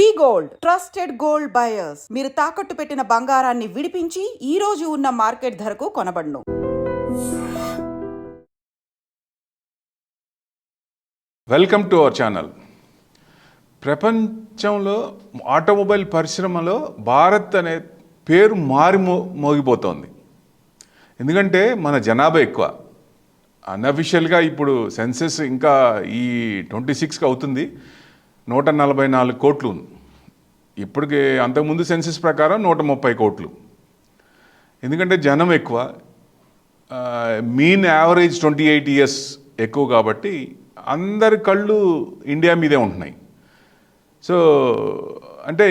V gold trusted gold buyers. మీరు తాకట్టు పెట్టిన బంగారాన్ని విడిపించి ఈ రోజు ఉన్న మార్కెట్ ధరకు కొనబడును. Welcome to our channel. ప్రపంచంలో ఆటోమొబైల్ పరిశ్రమలో భారత్ అనే పేరు మారి మోగిపోతోంది. ఎందుకంటే మన జనాభా ఎక్కువ. అన్అఫిషియల్గా ఇప్పుడు సెన్సెస్ ఇంకా ఈ ట్వంటీ సిక్స్కి అవుతుంది. నూట నలభై నాలుగు కోట్లు ఇప్పటికి అంతకుముందు సెన్సెస్ ప్రకారం నూట ముప్పై కోట్లు. ఎందుకంటే జనం ఎక్కువ mean average twenty eight years ఎక్కువ కాబట్టి అందరి కళ్ళు ఇండియా మీదే ఉంటున్నాయి. సో అంటే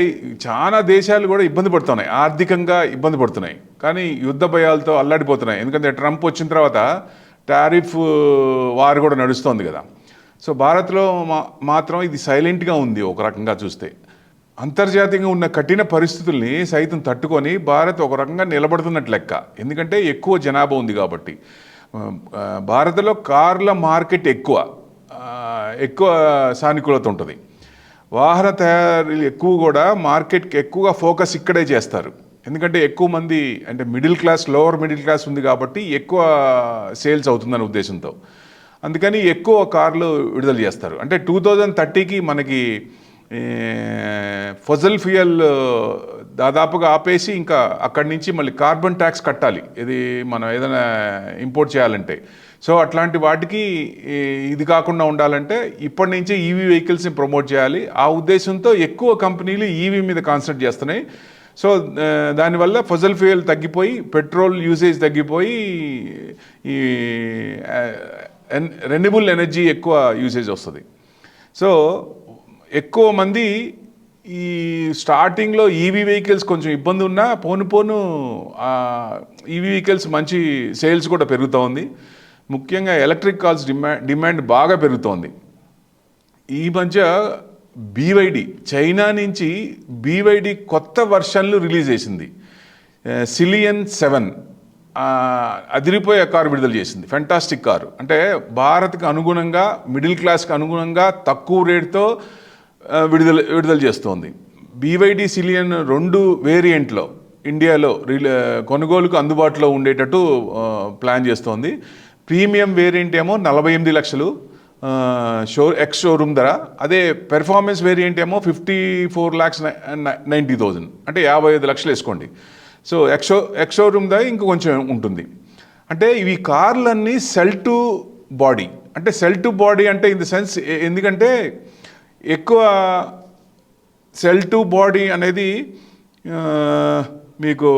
చాలా దేశాలు కూడా ఇబ్బంది పడుతున్నాయి ఆర్థికంగా ఇబ్బంది పడుతున్నాయి. కానీ యుద్ధ భయాలతో అల్లాడిపోతున్నాయి. ఎందుకంటే ట్రంప్ వచ్చిన తర్వాత టారిఫ్ వారు కూడా నడుస్తోంది కదా. సో భారత్లో మా మాత్రం ఇది సైలెంట్గా ఉంది ఒక రకంగా చూస్తే. అంతర్జాతీయంగా ఉన్న కఠిన పరిస్థితుల్ని సైతం తట్టుకొని భారత్ ఒక రకంగా నిలబడుతున్నట్లు లెక్క. ఎందుకంటే ఎక్కువ జనాభా ఉంది కాబట్టి. భారత్లో కార్ల మార్కెట్ ఎక్కువ. ఎక్కువ సానుకూలత ఉంటుంది. వాహన తయారీలు ఎక్కువ కూడా మార్కెట్కి ఎక్కువగా ఫోకస్ ఇక్కడే చేస్తారు. ఎందుకంటే ఎక్కువ మంది అంటే middle class lower middle class ఉంది కాబట్టి ఎక్కువ సేల్స్ అవుతుందనే ఉద్దేశంతో. అందుకని ఎక్కువ కార్లు విడుదల చేస్తారు. అంటే టూ థౌజండ్ థర్టీకి మనకి ఫజల్ ఫ్యూయల్ దాదాపుగా ఆపేసి ఇంకా అక్కడి నుంచి మళ్ళీ కార్బన్ ట్యాక్స్ కట్టాలి. ఇది మనం ఏదైనా ఇంపోర్ట్ చేయాలంటే. సో అట్లాంటి వాటికి ఇది కాకుండా ఉండాలంటే ఇప్పటి నుంచే ఈవీ వెహికల్స్ని ప్రమోట్ చేయాలి. ఆ ఉద్దేశంతో ఎక్కువ కంపెనీలు ఈవీ మీద కాన్సన్ట్రేట్ చేస్తున్నాయి. సో దానివల్ల ఫజల్ ఫ్యూయల్ తగ్గిపోయి పెట్రోల్ యూసేజ్ తగ్గిపోయి ఈ రెన్యూబుల్ ఎనర్జీ ఎక్కువ యూసేజ్ వస్తుంది. సో ఎక్కువ మంది ఈ స్టార్టింగ్లో ఈవీ వెహికల్స్ కొంచెం ఇబ్బంది ఉన్నా పోను పోను ఈవీ వెహికల్స్ మంచి సేల్స్ కూడా పెరుగుతూ ఉంది. ముఖ్యంగా ఎలక్ట్రిక్ కార్స్ డిమాండ్ డిమాండ్ బాగా పెరుగుతోంది ఈ మధ్య బీవైడి చైనా నుంచి బీవైడి కొత్త వర్షన్లు రిలీజ్ చేసింది. సిలియన్ సెవెన్ అదిరిపోయే కారు విడుదల చేసింది. Fantastic car. అంటే భారత్కి అనుగుణంగా మిడిల్ క్లాస్కి అనుగుణంగా తక్కువ రేటుతో విడుదల విడుదల చేస్తోంది. బీవైడి సిలియన్ రెండు వేరియంట్లో ఇండియాలో రిలే కొనుగోలుకు అందుబాటులో ఉండేటట్టు ప్లాన్ చేస్తోంది. ప్రీమియం వేరియంట్ ఏమో నలభై ఎనిమిది లక్షలు షో ఎక్స్ షోరూమ్ ధర. అదే పెర్ఫార్మెన్స్ వేరియంట్ ఏమో fifty four lakhs ninety thousand అంటే యాభై ఐదు లక్షలు వేసుకోండి. సో ఎక్సో ఎక్సోరూమ్ దా ఇంక కొంచెం ఉంటుంది. అంటే ఇవి కార్లన్నీ సెల్ టు బాడీ. అంటే సెల్ టు బాడీ అంటే ఇన్ ద సెన్స్ ఎందుకంటే ఎక్కువ సెల్ టు బాడీ అనేది మీకు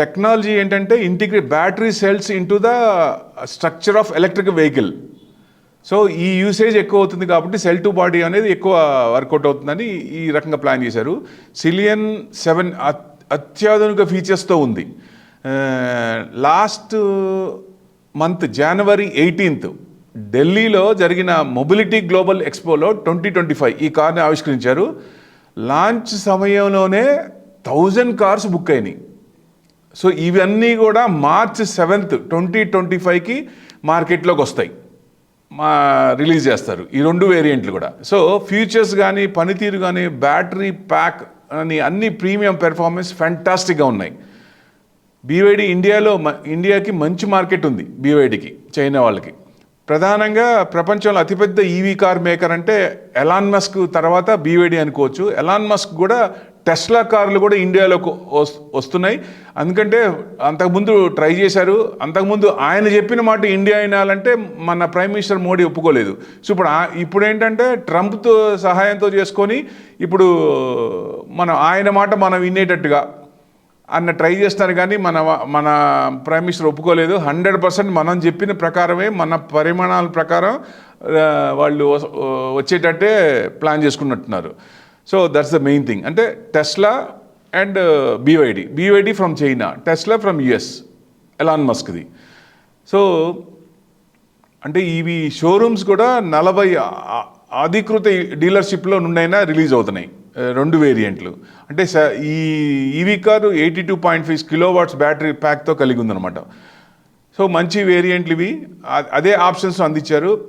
టెక్నాలజీ ఏంటంటే integrate battery cells into the structure of electric vehicle. So ఈ యూసేజ్ ఎక్కువ అవుతుంది కాబట్టి సెల్ టు బాడీ అనేది ఎక్కువ వర్కౌట్ అవుతుందని ఈ రకంగా ప్లాన్ చేశారు. సిలియన్ సెవెన్ అత్యాధునిక ఫీచర్స్తో ఉంది. లాస్ట్ మంత్ జనవరి ఎయిటీన్త్ ఢిల్లీలో జరిగిన మొబిలిటీ గ్లోబల్ ఎక్స్పోలో ట్వంటీ ట్వంటీ ఫైవ్ ఈ కార్ని ఆవిష్కరించారు. లాంచ్ సమయంలోనే థౌజండ్ కార్స్ బుక్ అయినాయి. సో ఇవన్నీ కూడా మార్చ్ సెవెంత్ ట్వంటీ ట్వంటీ ఫైవ్కి మార్కెట్లోకి వస్తాయి. మా రిలీజ్ చేస్తారు ఈ రెండు వేరియంట్లు కూడా. సో ఫీచర్స్ కానీ పనితీరు కానీ బ్యాటరీ ప్యాక్ అని అన్ని ప్రీమియం పెర్ఫార్మెన్స్ ఫ్యాంటాస్టిక్గా ఉన్నాయి. బీవైడి ఇండియాలో మ- ఇండియాకి మంచి మార్కెట్ ఉంది బీవైడికి చైనా వాళ్ళకి. ప్రధానంగా ప్రపంచంలో అతిపెద్ద ఈవీ కార్ మేకర్ అంటే ఎలాన్ మస్క్ తర్వాత బీవైడి అనుకోవచ్చు. ఎలాన్ మస్క్ కూడా టెస్లా కార్లు కూడా ఇండియాలోకి వస్తున్నాయి. ఎందుకంటే అంతకుముందు ట్రై చేశారు. అంతకుముందు ఆయన చెప్పిన మాట ఇండియా అయినాలంటే మన ప్రైమ్ మినిస్టర్ మోడీ ఒప్పుకోలేదు. సో ఇప్పుడు ఇప్పుడు ఏంటంటే ట్రంప్తో సహాయంతో చేసుకొని ఇప్పుడు మనం ఆయన మాట మనం వినేటట్టుగా అన్న ట్రై చేస్తారు కానీ మన మన ప్రైమ్ మినిస్టర్ ఒప్పుకోలేదు. హండ్రెడ్ పర్సెంట్ మనం చెప్పిన ప్రకారమే మన పరిమాణాల ప్రకారం వాళ్ళు వచ్చేటట్టే plan చేసుకున్నట్టున్నారు. So that's the main thing అంటే Tesla and BYD BYD from China Tesla from US Elon మస్క్ది so అంటే ఇవి షోరూమ్స్ కూడా నలభై అధికృత డీలర్షిప్లో నుండైనా రిలీజ్ అవుతున్నాయి. Uh, రెండు వేరియంట్లు అంటే స- ఈ EV car eighty two point five kilo watts battery ప్యాక్తో కలిగి ఉందన్నమాట. సో మంచి వేరియంట్లు ఇవి. అదే ఆప్షన్స్ అందించారు.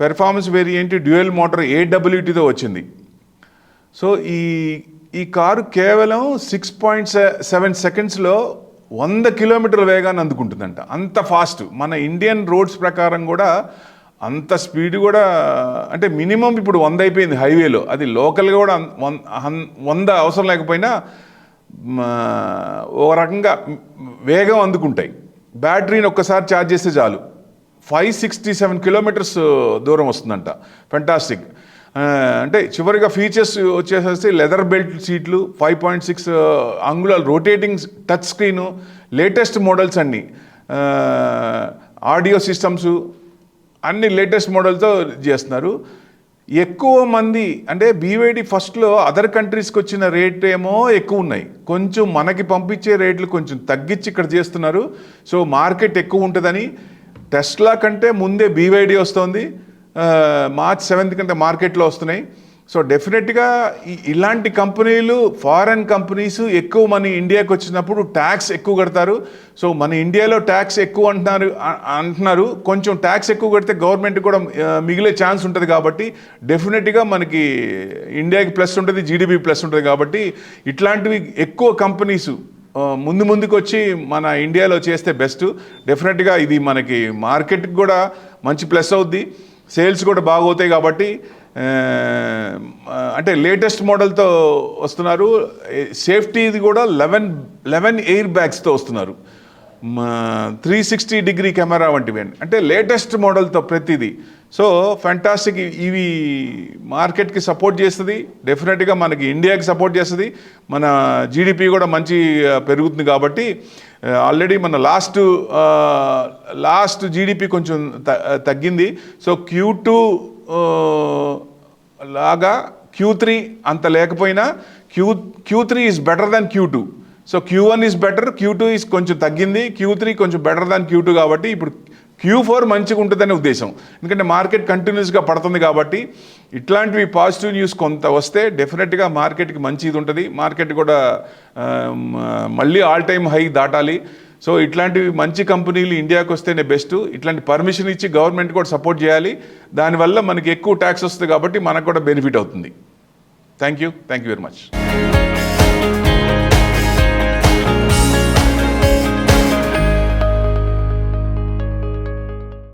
పెర్ఫార్మెన్స్ వేరియంట్ డ్యూయల్ మోటార్ ఏడబ్ల్యూటీతో వచ్చింది. సో ఈ ఈ కారు కేవలం సిక్స్ పాయింట్ సెవెన్ సెకండ్స్లో వంద కిలోమీటర్ల వేగాన్ని అందుకుంటుందంట. అంత ఫాస్ట్ మన ఇండియన్ రోడ్స్ ప్రకారం కూడా అంత స్పీడ్ కూడా అంటే మినిమం ఇప్పుడు వంద అయిపోయింది హైవేలో అది లోకల్గా కూడా వంద అవసరం లేకపోయినా మ, ఓ రకంగా వేగం అందుకుంటాయి. బ్యాటరీని ఒక్కసారి ఛార్జ్ చేస్తే చాలు. ఫైవ్ సిక్స్టీ సెవెన్ కిలోమీటర్స్ దూరం వస్తుందంట. ఫెంటాస్టిక్ అంటే చివరిగా ఫీచర్స్ వచ్చేసేసి లెదర్ బెల్ట్ సీట్లు ఫైవ్ పాయింట్ సిక్స్ అంగుళాలు rotating touch screen latest models అన్నీ. ఆడియో సిస్టమ్స్ అన్ని లేటెస్ట్ మోడల్తో చేస్తున్నారు. ఎక్కువ మంది అంటే బీవైడి ఫస్ట్లో అదర్ కంట్రీస్కి వచ్చిన రేట్ ఏమో ఎక్కువ ఉన్నాయి. కొంచెం మనకి పంపించే రేట్లు కొంచెం తగ్గించి ఇక్కడ చేస్తున్నారు. సో మార్కెట్ ఎక్కువ ఉంటుందని. టెస్లా కంటే ముందే బీవైడి వస్తుంది. మార్చ్ సెవెంత్ కంటే మార్కెట్లో వస్తున్నాయి. సో డెఫినెట్గా ఇలాంటి కంపెనీలు ఫారెన్ కంపెనీస్ ఎక్కువ మన ఇండియాకి వచ్చినప్పుడు ట్యాక్స్ ఎక్కువ కడతారు. సో మన ఇండియాలో ట్యాక్స్ ఎక్కువ అంటున్నారు అంటున్నారు. కొంచెం ట్యాక్స్ ఎక్కువ కడితే గవర్నమెంట్ కూడా మిగిలే ఛాన్స్ ఉంటుంది కాబట్టి డెఫినెట్గా మనకి ఇండియాకి ప్లస్ ఉంటుంది జీడిపి ప్లస్ ఉంటుంది కాబట్టి ఇట్లాంటివి ఎక్కువ కంపెనీస్ ముందు ముందుకు వచ్చి మన ఇండియాలో చేస్తే బెస్ట్. డెఫినెట్గా ఇది మనకి మార్కెట్కి కూడా మంచి ప్లస్ అవుద్ది. సేల్స్ కూడా బాగవుతాయి కాబట్టి అంటే లేటెస్ట్ మోడల్తో వస్తున్నారు. సేఫ్టీది కూడా లెవెన్ లెవెన్ ఎయిర్ బ్యాగ్స్తో వస్తున్నారు. త్రీ సిక్స్టీ డిగ్రీ కెమెరా వంటివి. అంటే లేటెస్ట్ మోడల్తో ప్రతిదీ. సో ఫెంటాస్టిక్ ఇవి మార్కెట్కి సపోర్ట్ చేస్తుంది. డెఫినెట్గా మనకి ఇండియాకి సపోర్ట్ చేస్తుంది. మన జీడిపి కూడా మంచి పెరుగుతుంది కాబట్టి ఆల్రెడీ మన లాస్ట్ లాస్ట్ జీడిపి కొంచెం త- తగ్గింది. సో క్యూ టూ లాగా క్యూ త్రీ అంత లేకపోయినా Q Q three is better than Q two so Q one is better Q two is కొంచెం తగ్గింది. క్యూ త్రీ కొంచెం బెటర్ దాన్ క్యూ టూ కాబట్టి ఇప్పుడు క్యూ ఫోర్ మంచిగా ఉంటుందనే ఉద్దేశం. ఎందుకంటే మార్కెట్ కంటిన్యూస్గా పడుతుంది కాబట్టి ఇట్లాంటివి పాజిటివ్ న్యూస్ కొంత వస్తే డెఫినెట్గా మార్కెట్కి మంచి ఇది ఉంటుంది. మార్కెట్ కూడా మళ్ళీ ఆల్ టైమ్ హై దాటాలి. సో ఇట్లాంటివి మంచి కంపెనీలు ఇండియాకి వస్తేనే బెస్ట్ ఇట్లాంటి పర్మిషన్ ఇచ్చి గవర్నమెంట్ కూడా సపోర్ట్ చేయాలి. దానివల్ల మనకి ఎక్కువ ట్యాక్స్ వస్తుంది కాబట్టి మనకు కూడా బెనిఫిట్ అవుతుంది. Thank you thank you very much